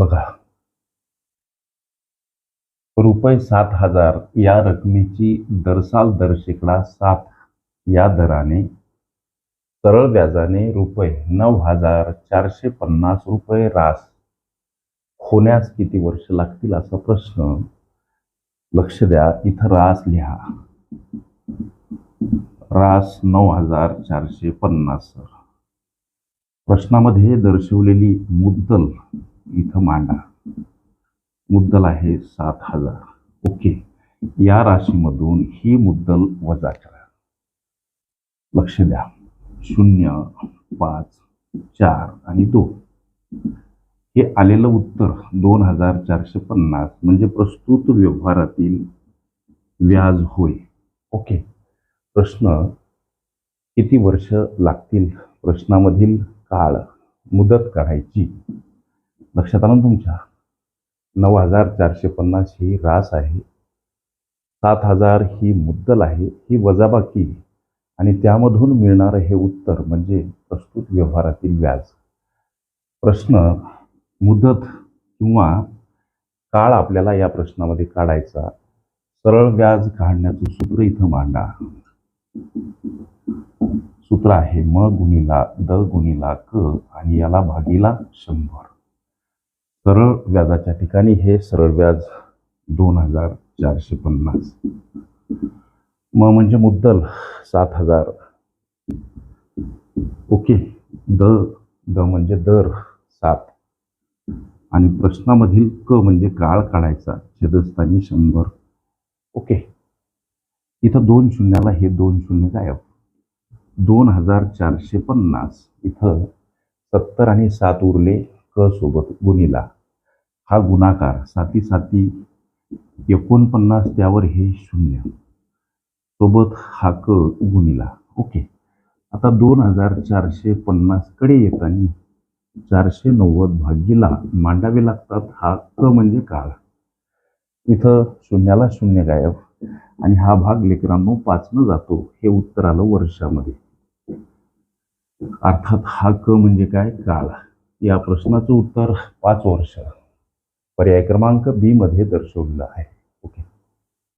बघा. रुपये सात हजार या रकमेची दरसाल दर शेकडा सात या दराने सरळ व्याजाने रुपये नऊ हजार चारशे पन्नास रुपये रास होण्यास किती वर्ष लागतील असा प्रश्न लक्ष द्या. इथं रास लिहा. रास नऊ हजार चारशे पन्नास. प्रश्नामध्ये दर्शवलेली मुद्दल इथं मांडा. मुद्दल आहे सात हजार. ओके. या राशीमधून ही मुद्दल वजा करा. लक्ष द्या. शून्य पाच चार आणि दोन. हे आलेलं उत्तर दोन हजार चारशे पन्नास म्हणजे प्रस्तुत व्यवहारातील व्याज होय. ओके. प्रश्न किती वर्ष लागतील? प्रश्नामधील काळ मुदत काढायची. लक्षात आलं तुमच्या? नऊ हजार चारशे पन्नास ही रास आहे. सात हजार ही मुद्दल आहे ही वजाबाकी. आणि त्यामधून मिळणारं हे उत्तर म्हणजे प्रस्तुत व्यवहारातील व्याज. प्रश्न मुदत किंवा काळ आपल्याला या प्रश्नामध्ये काढायचा. सरळ व्याज काढण्याचं सूत्र इथं मांडा. सूत्र आहे म गुणिला द गुणिला क आणि याला भागीला शंभर. सरळ व्याजाच्या ठिकाणी हे सरळ व्याज दोन हजार चारशे पन्नास. म म्हणजे मुद्दल सात हजार. ओके. द द म्हणजे दर सात. आणि प्रश्नामधील क म्हणजे काळ काढायचा छेदस्थानी शंभर. ओके. इथं दोन शून्याला हे दोन शून्य गायब. दोन हजार चारशे पन्नास. इथं सत्तर आणि सात उरले क सोबत गुणिला. हा गुणाकार साती साती एकोणपन्नास त्यावर हे शून्य. सोबत हा क गुणिला. ओके. आता दोन हजार चारशे पन्नासकडे येताना चारशे नव्वद भागीला मांडावे लागतात हा क म्हणजे काळ. इथं शून्याला शून्य गायब आणि हा भाग लेकरांनो पाचनं जातो हे उत्तर आलं वर्षामध्ये. अर्थात हा क म्हणजे काय? काळ. या प्रश्नाचं उत्तर पाच वर्ष. पर्याय क्रमांक बी मध्ये दर्शवलेलं आहे.